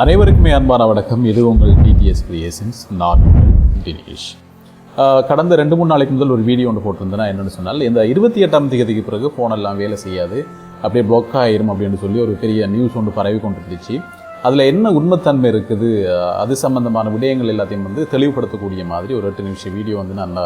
அனைவருக்குமே அன்பான வணக்கம். இது உங்கள் டிடிஎஸ் கிரியேஷன்ஸ் நான் தினேஷ். கடந்த ரெண்டு மூணு நாளைக்கு முதல் ஒரு வீடியோ ஒன்று போட்டிருந்தேன். என்னென்னு சொன்னால் இந்த இருபத்தி எட்டாம் தேதிக்கு பிறகு ஃபோனெல்லாம் வேலை செய்யாது. அப்படியே பிளாக் ஆயிரும் அப்படின்னு சொல்லி ஒரு பெரிய நியூஸ் ஒன்று பரவி கொண்டிருந்துச்சு. அதில் என்ன உண்மைத்தன்மை இருக்குது? அது சம்மந்தமான விடயங்கள் எல்லாத்தையும் வந்து தெளிவுபடுத்தக்கூடிய மாதிரி ஒரு எட்டு நிமிஷம் வீடியோ வந்து நான்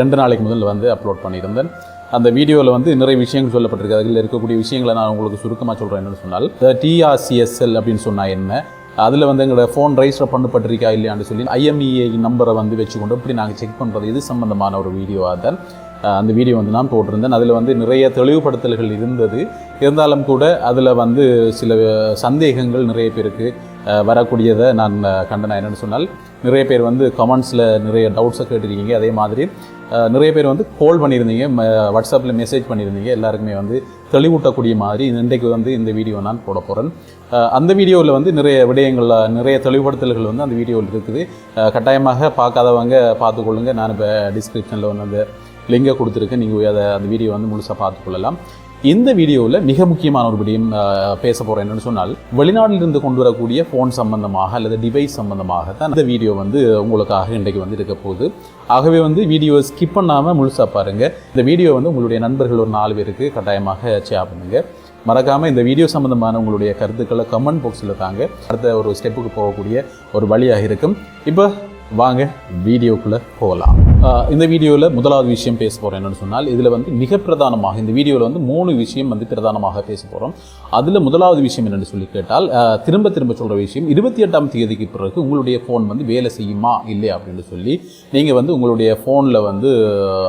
ரெண்டு நாளைக்கு முதல் வந்து அப்லோட் பண்ணியிருந்தேன். அந்த வீடியோவில் வந்து நிறைய விஷயங்கள் சொல்லப்பட்டிருக்கு. அதில் இருக்கக்கூடிய விஷயங்களை நான் உங்களுக்கு சுருக்கமாக சொல்கிறேன் என்னென்னு சொன்னால் டிஆர்சிஎஸ்எல் அப்படின்னு சொன்னால் என்ன? அதில் வந்து எங்களோட ஃபோன் ரெஜிஸ்டர் பண்ணப்பட்டிருக்கா இல்லையான்னு சொல்லி ஐஎம்இஏ நம்பரை வந்து வச்சுக்கொண்டு இப்படி நாங்கள் செக் பண்ணுறது இது சம்மந்தமான ஒரு வீடியோவாக தான் அந்த வீடியோ வந்து நான் போட்டிருந்தேன். அதில் வந்து நிறைய தெளிவுபடுத்தல்கள் இருந்தது. இருந்தாலும் கூட அதில் வந்து சில சந்தேகங்கள் நிறைய பேருக்கு வரக்கூடியதை நான் அஹ், கண்டன. என்னென்னு சொன்னால் நிறைய பேர் வந்து கமெண்ட்ஸில் நிறைய டவுட்ஸை கேட்டிருக்கீங்க. அதே மாதிரி நிறைய பேர் வந்து கால் பண்ணியிருந்தீங்க வாட்ஸ்அப்பில் மெசேஜ் பண்ணியிருந்தீங்க. எல்லாருக்குமே வந்து தெளிவூட்டக்கூடிய மாதிரி இன்றைக்கு வந்து இந்த வீடியோ நான் போட போகிறேன் அந்த வீடியோவில் வந்து நிறைய விடயங்கள் நிறைய தெளிவுபடுத்தல்கள் வந்து அந்த வீடியோவில் இருக்குது. கட்டாயமாக பார்க்காதவங்க பார்த்துக்கொள்ளுங்க நான் இப்போ டிஸ்கிரிப்ஷனில் வந்து அந்த லிங்கை கொடுத்துருக்கேன். நீங்கள் அதை அந்த வீடியோ வந்து முழுசாக பார்த்துக்கொள்ளலாம் இந்த வீடியோவில் மிக முக்கியமான ஒரு விடயம் பேச போகிறேன் என்னன்னு சொன்னால் வெளிநாட்டிலிருந்து கொண்டு வரக்கூடிய ஃபோன் சம்பந்தமாக அல்லது டிவைஸ் சம்பந்தமாக தான் இந்த வீடியோ வந்து உங்களுக்காக இன்றைக்கு வந்து இருக்க போகுது. ஆகவே வந்து வீடியோ ஸ்கிப் பண்ணாமல் முழுசாக பாருங்கள் இந்த வீடியோ வந்து உங்களுடைய நண்பர்கள் ஒரு நாலு பேருக்கு கட்டாயமாக ஷேர் பண்ணுங்கள் மறக்காமல் இந்த வீடியோ சம்பந்தமான உங்களுடைய கருத்துக்களை கமெண்ட் பாக்ஸில் தாங்க. அடுத்த ஒரு ஸ்டெப்புக்கு போகக்கூடிய ஒரு வழியாக இருக்கும். இப்போ வாங்க வீடியோக்குள்ளே போகலாம். இந்த வீடியோவில் முதலாவது விஷயம் பேச போகிறோம் என்னென்னு சொன்னால் இதில் வந்து மிக பிரதானமாக இந்த வீடியோவில் வந்து மூணு விஷயம் வந்து பிரதானமாக பேச போகிறோம் அதில் முதலாவது விஷயம் என்னென்னு சொல்லி கேட்டால் திரும்ப திரும்ப சொல்கிற விஷயம் இருபத்தி எட்டாம் தேதிக்கு பிறகு உங்களுடைய ஃபோன் வந்து வேலை செய்யுமா இல்லையா அப்படின்னு சொல்லி நீங்கள் வந்து உங்களுடைய ஃபோனில் வந்து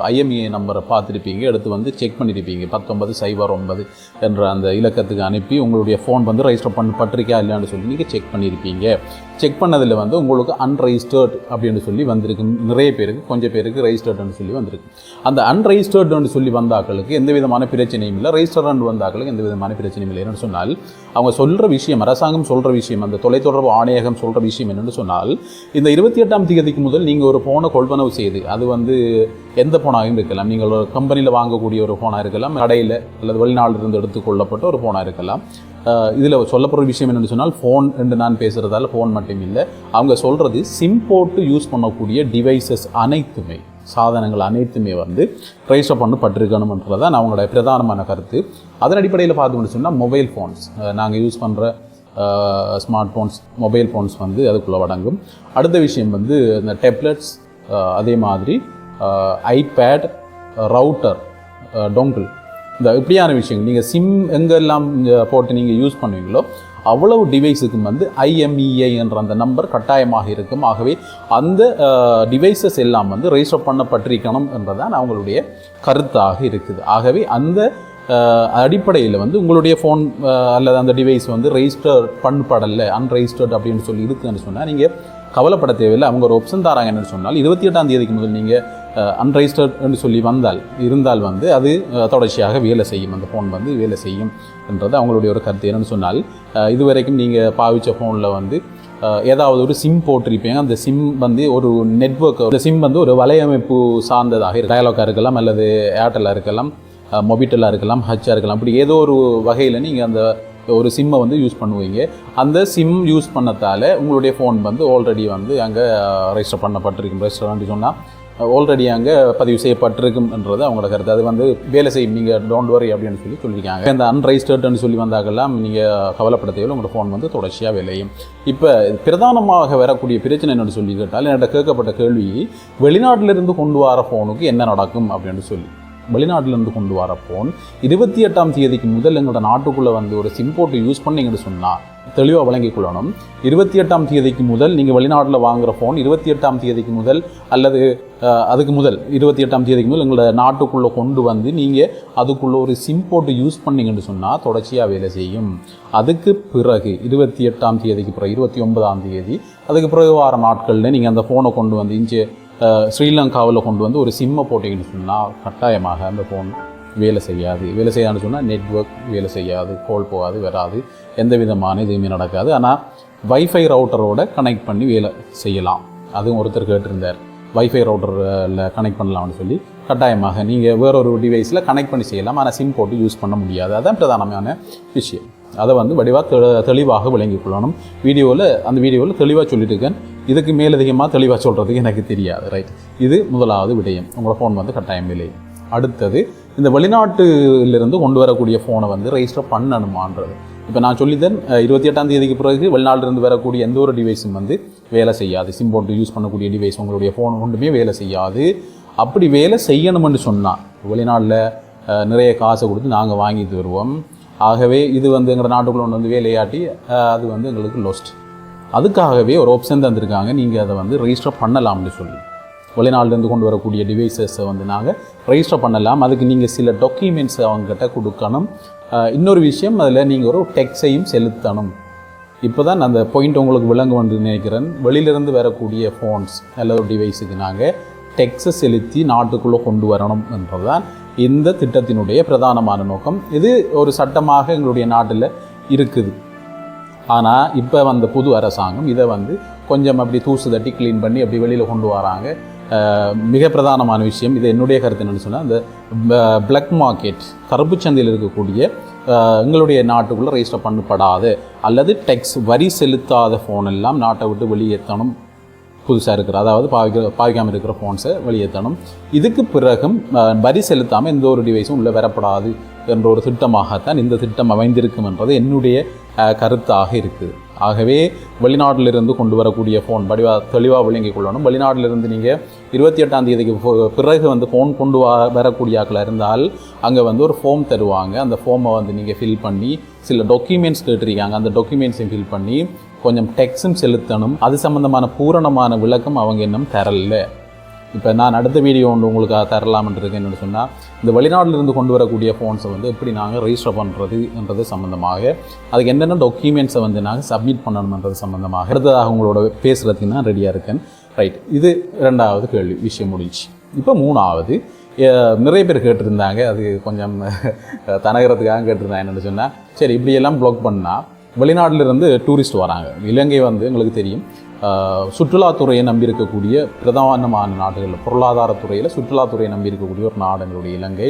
ஐஎம்ஏ நம்பரை பார்த்துருப்பீங்க எடுத்து வந்து செக் பண்ணியிருப்பீங்க பத்தொன்பது சைபர் ஒன்பது என்ற அந்த இலக்கத்துக்கு அனுப்பி உங்களுடைய ஃபோன் வந்து ரெஜிஸ்டர் பண்ண பட்டிருக்கா இல்லையான்னு சொல்லி நீங்கள் செக் பண்ணியிருப்பீங்க செக் பண்ணதில் வந்து உங்களுக்கு அன்ரெஜிஸ்டர்ட் அப்படின்னு சொல்லி வந்திருக்கு. நிறைய பேருக்கு கொஞ்சம் பேருக்கு ரெஜிஸ்டர்டுன்னு சொல்லி வந்திருக்கு. அந்த அன்ரெஜிஸ்டர்டுன்னு சொல்லி வந்தாக்களுக்கு எந்த விதமான பிரச்சனையும் இல்லை. ரெஜிஸ்டர்டு வந்தாக்களுக்கு எந்த விதமான பிரச்சனையும் இல்லை. என்னென்னு சொன்னால் அவங்க சொல்கிற விஷயம் அரசாங்கம் சொல்கிற விஷயம் அந்த தொலைத்தொடர்பு ஆணையகம் சொல்கிற விஷயம் என்னென்னு சொன்னால் இந்த இருபத்தி எட்டாம் தேதிக்கு முதல் நீங்கள் ஒரு ஃபோனை கொள்வனவு செய்து அது வந்து எந்த ஃபோனாகவும் இருக்கலாம். நீங்கள் ஒரு கம்பெனியில் வாங்கக்கூடிய ஒரு ஃபோனாக இருக்கலாம். கடையில் அல்லது வெளிநாட்டிலிருந்து எடுத்துக்கொள்ளப்பட்ட ஒரு ஃபோனாக இருக்கலாம். இதில் சொல்லப்படுற விஷயம் என்னென்னு சொன்னால் ஃபோன் என்று நான் பேசுகிறதால ஃபோன் மட்டும் இல்லை. அவங்க சொல்கிறது சிம் போட்டு யூஸ் பண்ணக்கூடிய டிவைசஸ் அனைத்துமே சாதனங்கள் அனைத்துமே வந்து ரெஜிஸ்டர் பண்ணப்பட்டிருக்கணும்ன்றது தான் அவங்களோட பிரதானமான கருத்து. அதன் அடிப்படையில் பார்த்தோம்னு சொன்னால் மொபைல் ஃபோன்ஸ் நாங்கள் யூஸ் பண்ணுற ஸ்மார்ட் ஃபோன்ஸ் மொபைல் ஃபோன்ஸ் வந்து அதுக்குள்ளே அடங்கும் அடுத்த விஷயம் வந்து இந்த டெப்லெட்ஸ் அதே மாதிரி ஐபேட் ரவுட்டர் டொங்கிள் இந்த இப்படியான விஷயங்கள் நீங்கள் சிம் எங்கெல்லாம் போட்டு நீங்கள் யூஸ் பண்ணுவீங்களோ அவ்வளவு டிவைஸுக்கும் வந்து ஐஎம்இஐ என்ற அந்த நம்பர் கட்டாயமாக இருக்கும். ஆகவே அந்த டிவைசஸ் எல்லாம் வந்து ரெஜிஸ்டர் பண்ணப்பட்டிருக்கணும் என்றதான் அவங்களுடைய கருத்தாக இருக்குது. ஆகவே அந்த அடிப்படையில் வந்து உங்களுடைய ஃபோன் அல்லது அந்த டிவைஸ் வந்து ரெஜிஸ்டர் பண்ணப்படலை அன்ரெஜிஸ்டர்ட் அப்படின்னு சொல்லி இருக்குதுன்னு சொன்னால் நீங்கள் கவலைப்பட தேவையில்லை. அவங்க ஒரு ஆப்ஷன் தராங்க என்னன்னு சொன்னால் இருபத்தி எட்டாம் தேதிக்கு முதல் நீங்கள் அன்ரைஸ்டர்னு சொல்லி வந்தால் இருந்தால் வந்து அது தொடர்ச்சியாக வேலை செய்யும். அந்த ஃபோன் வந்து வேலை செய்யும் என்றது அவங்களுடைய ஒரு கருத்து. என்னென்னு சொன்னால் இதுவரைக்கும் நீங்கள் பாவித்த ஃபோனில் வந்து ஏதாவது ஒரு சிம் போட்டிருப்பீங்க. அந்த சிம் வந்து ஒரு நெட்வொர்க் அந்த சிம் வந்து ஒரு வலையமைப்பு சார்ந்ததாக டயலாக்காக இருக்கலாம் அல்லது ஏர்டெல்லாக இருக்கலாம் மொபிட்டலாக இருக்கலாம் ஹச்சாக இருக்கலாம். அப்படி ஏதோ ஒரு வகையில் நீங்கள் அந்த ஒரு சிம்மை வந்து யூஸ் பண்ணுவீங்க. அந்த சிம் யூஸ் பண்ணத்தால் உங்களுடைய ஃபோன் வந்து ஆல்ரெடி வந்து அங்கே ரெஜிஸ்டர் பண்ணப்பட்டிருக்கும். ரெஜிஸ்டர் சொன்னால் ஆல்ரெடி அங்கே பதிவு செய்யப்பட்டிருக்கும்ன்றது அவங்களோட கருத்து. அது வந்து வேலை செய்யும் நீங்கள் டோன்ட் வரி அப்படின்னு சொல்லி சொல்லியிருக்காங்க. இந்த அன்ரெஜிஸ்டர்ட்னு சொல்லி வந்தாக்கெல்லாம் நீங்கள் கவலைப்பட தேவையில்லை உங்களோட ஃபோன் வந்து தொடர்ச்சியாக விளையும். இப்போ பிரதானமாக வரக்கூடிய பிரச்சனை என்னென்னு சொல்லி கேட்டால் என்கிட்ட கேட்கப்பட்ட கேள்வி வெளிநாட்டிலிருந்து கொண்டு வர ஃபோனுக்கு என்ன நடக்கும் அப்படின்னு சொல்லி. வெளிநாட்டிலேருந்து கொண்டு வர ஃபோன் இருபத்தி எட்டாம் தேதிக்கு முதல் எங்களோட நாட்டுக்குள்ளே வந்து ஒரு சிம் போட்டு யூஸ் பண்ணீங்கன்னு சொன்னால் தெளிவாக வழங்கிக் கொள்ளணும் இருபத்தி எட்டாம் தேதிக்கு முதல் நீங்கள் வெளிநாட்டில் வாங்குகிற ஃபோன் இருபத்தி எட்டாம் தேதிக்கு முதல் அல்லது அதுக்கு முதல் இருபத்தி எட்டாம் தேதிக்கு முதல் எங்களோட நாட்டுக்குள்ளே கொண்டு வந்து நீங்கள் அதுக்குள்ளே ஒரு சிம் போட்டு யூஸ் பண்ணீங்கன்னு சொன்னால் தொடர்ச்சியாக வேலை செய்யும். அதுக்கு பிறகு இருபத்தி எட்டாம் தேதிக்கு பிறகு இருபத்தி ஒன்பதாம் தேதி அதுக்கு பிறகு வார நாட்களில் நீங்கள் அந்த ஃபோனை கொண்டு வந்து இங்கே ஸ்ரீலங்காவில் கொண்டு வந்து ஒரு சிம்மை போட்டிங்கன்னு சொன்னால் கட்டாயமாக அந்த ஃபோன் வேலை செய்யாது. வேலை செய்யாதுன்னு சொன்னால் நெட்வொர்க் வேலை செய்யாது கோல் போகாது வராது. எந்த விதமான இதுவுமே நடக்காது ஆனால் வைஃபை ரவுட்டரோட கனெக்ட் பண்ணி வேலை செய்யலாம். அதுவும் ஒருத்தர் கேட்டிருந்தார். வைஃபை ரவுட்டரில் கனெக்ட் பண்ணலாம்னு சொல்லி. கட்டாயமாக நீங்கள் வேறொரு டிவைஸில் கனெக்ட் பண்ணி செய்யலாம். ஆனால் சிம் போட்டு யூஸ் பண்ண முடியாது. அதுதான் பிரதானமான விஷயம். அதை வந்து வடிவாக தெளிவாக விளங்கிக் கொள்ளணும். வீடியோவில் அந்த வீடியோவில் தெளிவாக சொல்லிட்டு இருக்கேன். இதுக்கு மேலதிகமாக தெளிவாக சொல்கிறதுக்கு எனக்கு தெரியாது ரைட் இது முதலாவது விடயம். உங்களோட ஃபோன் வந்து கட்டாயம் விலை அடுத்தது இந்த வெளிநாட்டிலிருந்து கொண்டு வரக்கூடிய ஃபோனை வந்து ரெஜிஸ்டர் பண்ணணுமான்றது. இப்போ நான் சொல்லித்தேன் இருபத்தி எட்டாம் தேதிக்கு பிறகு வெளிநாட்டிலிருந்து வரக்கூடிய எந்த ஒரு டிவைஸும் வந்து வேலை செய்யாது. சிம் போட்டு யூஸ் பண்ணக்கூடிய டிவைஸ் உங்களுடைய ஃபோன் ஒன்றுமே வேலை செய்யாது. அப்படி வேலை செய்யணும்னு சொன்னால் வெளிநாட்டில் நிறைய காசை கொடுத்து நாங்கள் வாங்கிட்டு வருவோம். ஆகவே இது வந்து எங்கள் நாட்டுக்குள்ளே ஒன்று வந்து வேலையாட்டி அது வந்து எங்களுக்கு லொஸ்ட் அதுக்காகவே ஒரு ஆப்ஷன் தந்திருக்காங்க. நீங்கள் அதை வந்து ரெஜிஸ்டர் பண்ணலாம்னு சொல்லி. வெளிநாட்டிலேருந்து கொண்டு வரக்கூடிய டிவைசஸை வந்து நாங்கள் ரெஜிஸ்டர் பண்ணலாம். அதுக்கு நீங்கள் சில டாக்குமெண்ட்ஸை அவங்ககிட்ட கொடுக்கணும். இன்னொரு விஷயம் அதில் நீங்கள் ஒரு டெக்ஸையும் செலுத்தணும். இப்போ தான் அந்த பாயிண்ட் உங்களுக்கு விளங்கு வந்து நினைக்கிறேன். வெளியிலிருந்து வரக்கூடிய ஃபோன்ஸ் அல்லது டிவைஸுக்கு நாங்கள் டெக்ஸை செலுத்தி நாட்டுக்குள்ளே கொண்டு வரணும் என்பதுதான் இந்த திட்டத்தினுடைய பிரதானமான நோக்கம். இது ஒரு சட்டமாக எங்களுடைய நாட்டில் இருக்குது. ஆனால் இப்போ வந்த புது அரசாங்கம் இதை வந்து கொஞ்சம் அப்படி தூசு தட்டி க்ளீன் பண்ணி அப்படி வெளியில் கொண்டு வராங்க. மிக பிரதானமான விஷயம். இது என்னுடைய கருத்து என்னென்னு சொன்னால் இந்த பிளாக் மார்க்கெட் கருப்பு சந்தையில் இருக்கக்கூடிய எங்களுடைய நாட்டுக்குள்ளே ரெஜிஸ்டர் பண்ணப்படாது. அல்லது டெக்ஸ் வரி செலுத்தாத ஃபோன் எல்லாம் நாட்டை விட்டு வெளியேற்றணும். புதுசாக இருக்கிற அதாவது பாவிக்க பாவிக்காமல் இருக்கிற ஃபோன்ஸை வெளியேற்றணும். இதுக்கு பிறகும் வரி செலுத்தாமல் எந்த ஒரு டிவைஸும் உள்ளே வரப்படாது. என்ற ஒரு திட்டமாகத்தான் இந்த திட்டம் அமைந்திருக்கும் என்றது என்னுடைய கருத்தாக இருக்குது. ஆகவே வெளிநாட்டிலிருந்து கொண்டு வரக்கூடிய ஃபோன் வடிவா தெளிவாக விளங்கிக் கொள்ளணும். வெளிநாட்டிலிருந்து நீங்கள் இருபத்தி எட்டாம் தேதிக்கு பிறகு வந்து ஃபோன் கொண்டு வா வரக்கூடிய ஆக்கள் இருந்தால் அங்கே வந்து ஒரு ஃபார்ம் தருவாங்க. அந்த ஃபார்மை வந்து நீங்கள் ஃபில் பண்ணி சில டாக்குமெண்ட்ஸ் கேட்டிருக்காங்க. அந்த டாக்குமெண்ட்ஸையும் ஃபில் பண்ணி கொஞ்சம் டெக்ஸும் செலுத்தணும். அது சம்மந்தமான பூரணமான விளக்கம் அவங்க இன்னும் தரல. இப்போ நான் அடுத்த வீடியோ ஒன்று உங்களுக்கு தரலாம்னு இருக்கேன் என்னென்னு சொன்னால் இந்த வெளிநாட்டிலிருந்து கொண்டு வரக்கூடிய ஃபோன்ஸை வந்து எப்படி நாங்கள் ரெஜிஸ்டர் பண்ணுறதுன்றது சம்மந்தமாக அதுக்கு என்னென்ன டாக்குமெண்ட்ஸை வந்து நாங்கள் சப்மிட் பண்ணணுன்றது சம்மந்தமாக அடுத்ததாக உங்களோட பேசுகிறதுக்கு நான் ரெடியாக இருக்கேன். ரைட் இது ரெண்டாவது கேள்வி. விஷயம் முடிஞ்சு இப்போ மூணாவது நிறைய பேர் கேட்டிருந்தாங்க. அது கொஞ்சம் தனகிறதுக்காக கேட்டிருந்தாங்க என்னென்னு சொன்னால் சரி இப்படியெல்லாம் ப்ளாக் பண்ணால் வெளிநாட்டிலிருந்து டூரிஸ்ட் வராங்க. இலங்கை வந்து எங்களுக்கு தெரியும். சுற்றுலாத்துறையை நம்பி இருக்கக்கூடிய பிரதானமான நாடுகள் பொருளாதாரத்துறையில் சுற்றுலாத்துறையை நம்பியிருக்கக்கூடிய ஒரு நாடு எங்களுடைய இலங்கை.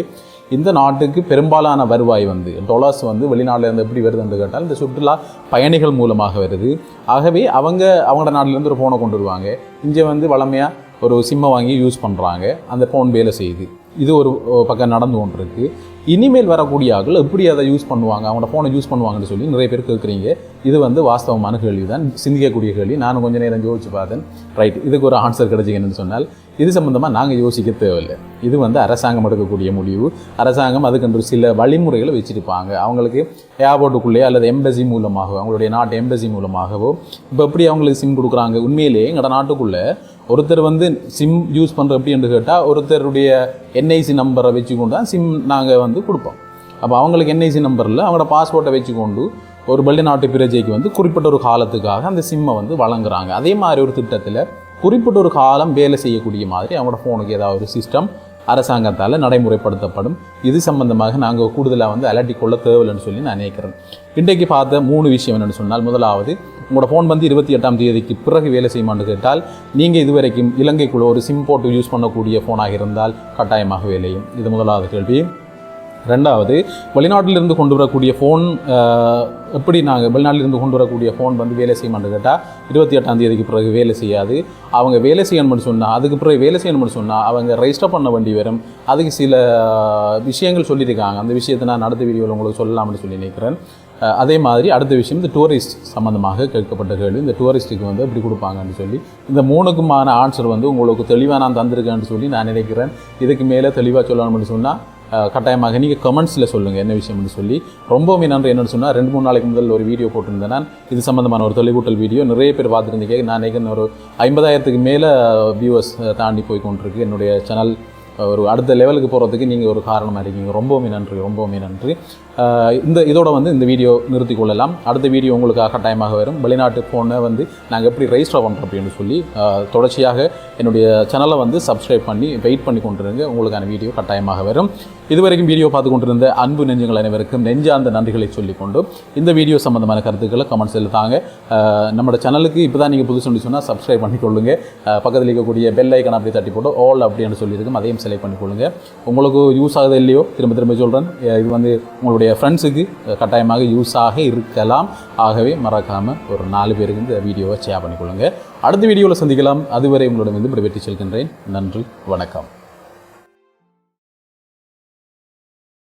இந்த நாட்டுக்கு பெரும்பாலான வருவாய் வந்து டொலாஸ் வந்து வெளிநாட்டில் இருந்து எப்படி வருதுன்னு கேட்டால் இந்த சுற்றுலா பயணிகள் மூலமாக வருது. ஆகவே அவங்க அவங்களோட நாட்டிலேருந்து ஒரு ஃபோனை கொண்டு வருவாங்க. இங்கே வந்து வளமையாக ஒரு சிம்மை வாங்கி யூஸ் பண்ணுறாங்க அந்த ஃபோன் வேலை செய்யுது. இது ஒரு ஒரு பக்கம் நடந்து கொண்டிருக்கு. இனிமேல் வரக்கூடிய ஆட்கள் எப்படி அதை யூஸ் பண்ணுவாங்க? அவங்களோட ஃபோனை யூஸ் பண்ணுவாங்கன்னு சொல்லி நிறைய பேர் கேட்குறீங்க. இது வந்து வாஸ்தவமான கேள்வி தான் சிந்திக்கக்கூடிய கேள்வி. நானும் கொஞ்சம் நேரம் யோசிச்சு பார்த்தேன். ரைட் இதுக்கு ஒரு ஆன்சர் கிடைச்சிங்கன்னு சொன்னால் இது சம்மந்தமாக நாங்கள் யோசிக்க தேவையில்லை. இது வந்து அரசாங்கம் எடுக்கக்கூடிய முடிவு. அரசாங்கம் அதுக்கென்று சில வழிமுறைகளை வச்சுருப்பாங்க. அவங்களுக்கு ஏர்போர்ட்டுக்குள்ளேயே அல்லது எம்பசி மூலமாகவோ அவங்களுடைய நாட்டு எம்பசி மூலமாகவோ இப்போ எப்படி அவங்களுக்கு சிம் கொடுக்குறாங்க? உண்மையிலேயே எங்களோட நாட்டுக்குள்ளே ஒருத்தர் வந்து சிம் யூஸ் பண்ணுற எப்படி என்று கேட்டால் ஒருத்தருடைய என்ஐசி நம்பரை வச்சுக்கொண்டு தான் சிம் நாங்கள் வந்து வந்து கொடுப்போம். அப்போ அவங்களுக்கு என்ஐசி நம்பரில் அவங்களோட பாஸ்போர்ட்டை வச்சு கொண்டு ஒரு வெளிநாட்டு பிரஜைக்கு வந்து குறிப்பிட்ட ஒரு காலத்துக்காக அந்த சிம்மை வந்து வழங்குறாங்க. அதே மாதிரி ஒரு திட்டத்தில் குறிப்பிட்ட ஒரு காலம் வேலை செய்யக்கூடிய மாதிரி அவங்களோட ஃபோனுக்கு ஏதாவது ஒரு சிஸ்டம் அரசாங்கத்தால் நடைமுறைப்படுத்தப்படும். இது சம்பந்தமாக நாங்கள் கூடுதலாக வந்து அலட்டி கொள்ள தேவையில்லைன்னு சொல்லி நான் நினைக்கிறேன். இன்றைக்கு பார்த்த மூணு விஷயம் என்னென்னு சொன்னால் முதலாவது உங்களோட ஃபோன் வந்து இருபத்தி எட்டாம் தேதிக்கு பிறகு வேலை செய்யுமான்னு கேட்டால் நீங்கள் இதுவரைக்கும் இலங்கைக்குள்ள ஒரு சிம் போட்டு யூஸ் பண்ணக்கூடிய ஃபோனாக இருந்தால் கட்டாயமாக வேலையும் இது முதலாவது கேள்வி. ரெண்டாவது வெளிநாட்டிலிருந்து கொண்டு வரக்கூடிய ஃபோன் எப்படி நாங்கள் வெளிநாட்டிலிருந்து கொண்டு வரக்கூடிய ஃபோன் வந்து வேலை செய்யமான்னு கேட்டால் இருபத்தி எட்டாம் தேதிக்கு பிறகு வேலை செய்யாது. அவங்க வேலை செய்யணும்னு சொன்னால் அதுக்கு பிறகு வேலை செய்யணும்னு சொன்னால் அவங்க ரெஜிஸ்டர் பண்ண வேண்டி வரும். அதுக்கு சில விஷயங்கள் சொல்லியிருக்காங்க. அந்த விஷயத்தை நான் அடுத்த வீடியோவில் உங்களுக்கு சொல்லலாம்னு சொல்லி நினைக்கிறேன். அதே மாதிரி அடுத்த விஷயம் இந்த டூரிஸ்ட் சம்மந்தமாக கேட்கப்பட்ட கேள்வி. இந்த டூரிஸ்ட்டுக்கு வந்து எப்படி கொடுப்பாங்கன்னு சொல்லி இந்த மூணுக்குமான ஆன்சர் வந்து உங்களுக்கு தெளிவாக நான் தந்திருக்கேன்னு சொல்லி நான் நினைக்கிறேன். இதுக்கு மேலே தெளிவாக சொல்லணும்னு சொன்னால் கட்டாயமாக நீங்கள் கமெண்ட்ஸில் சொல்லுங்கள் என்ன விஷயம்னு சொல்லி. ரொம்பவுமே நன்றி. என்னென்னு சொன்னால் ரெண்டு மூணு நாளைக்கு முதல் ஒரு வீடியோ போட்டிருந்தேன் நான். இது சம்மந்தமான ஒரு தெளிவூட்டல் வீடியோ நிறைய பேர் பார்த்துருந்தீங்க. நான் நினைக்கிறேன் ஒரு ஐம்பதாயிரத்துக்கு மேலே வியூவர்ஸ் தாண்டி போய் கொண்டிருக்கு என்னுடைய சேனல் ஒரு அடுத்த லெவலுக்கு போகிறதுக்கு நீங்கள் ஒரு காரணமாக இருக்கீங்க. ரொம்பவுமே நன்றி. ரொம்பவுமே நன்றி. இந்த இதோட வந்து இந்த வீடியோ நிறுத்தி கொள்ளலாம். அடுத்த வீடியோ உங்களுக்காக டைமாக வரும். வெளிநாட்டு ஃபோனை வந்து நாங்கள் எப்படி ரெஜிஸ்டர் பண்ணுறோம் அப்படின்னு சொல்லி தொடர்ச்சியாக என்னுடைய சேனலை வந்து சப்ஸ்கிரைப் பண்ணி வெயிட் பண்ணி கொண்டிருங்க. உங்களுக்கான வீடியோ கட்டாயமாக வரும். இதுவரைக்கும் வீடியோ பார்த்து கொண்டிருந்த அன்பு நெஞ்சுங்கள் அனைவருக்கும் நெஞ்சார்ந்த நன்றிகளை சொல்லிக்கொண்டு இந்த வீடியோ சம்மந்தமான கருத்துக்களை கமெண்ட்ஸில் தாங்க. நம்ம நம்மளோட சேனலுக்கு இப்போ தான் நீங்கள் புதுசு சொன்னால் சப்ஸ்கிரைப் பண்ணிக்கொள்ளுங்க பக்கத்தில் இருக்கக்கூடிய பெல் ஐக்கன் அப்படி தட்டி போட்டு ஆல் அப்படின்னு சொல்லியிருக்கும். அதையும் செலக்ட் பண்ணிக்கொள்ளுங்க உங்களுக்கு யூஸ் ஆகுது இல்லையோ திரும்ப திரும்ப சொல்கிறேன் இது வந்து உங்களுடைய ஃப்ரெண்ட்ஸுக்கு கட்டாயமாக யூஸ் ஆக இருக்கலாம். ஆகவே மறக்காமல் ஒரு நாலு பேருக்கு இந்த வீடியோவை ஷேர் பண்ணிக்கொள்ளுங்கள் அடுத்த வீடியோவில் சந்திக்கலாம். அதுவரை உங்களிடம் வந்து விடைபெற்று செல்கின்றேன். நன்றி வணக்கம்.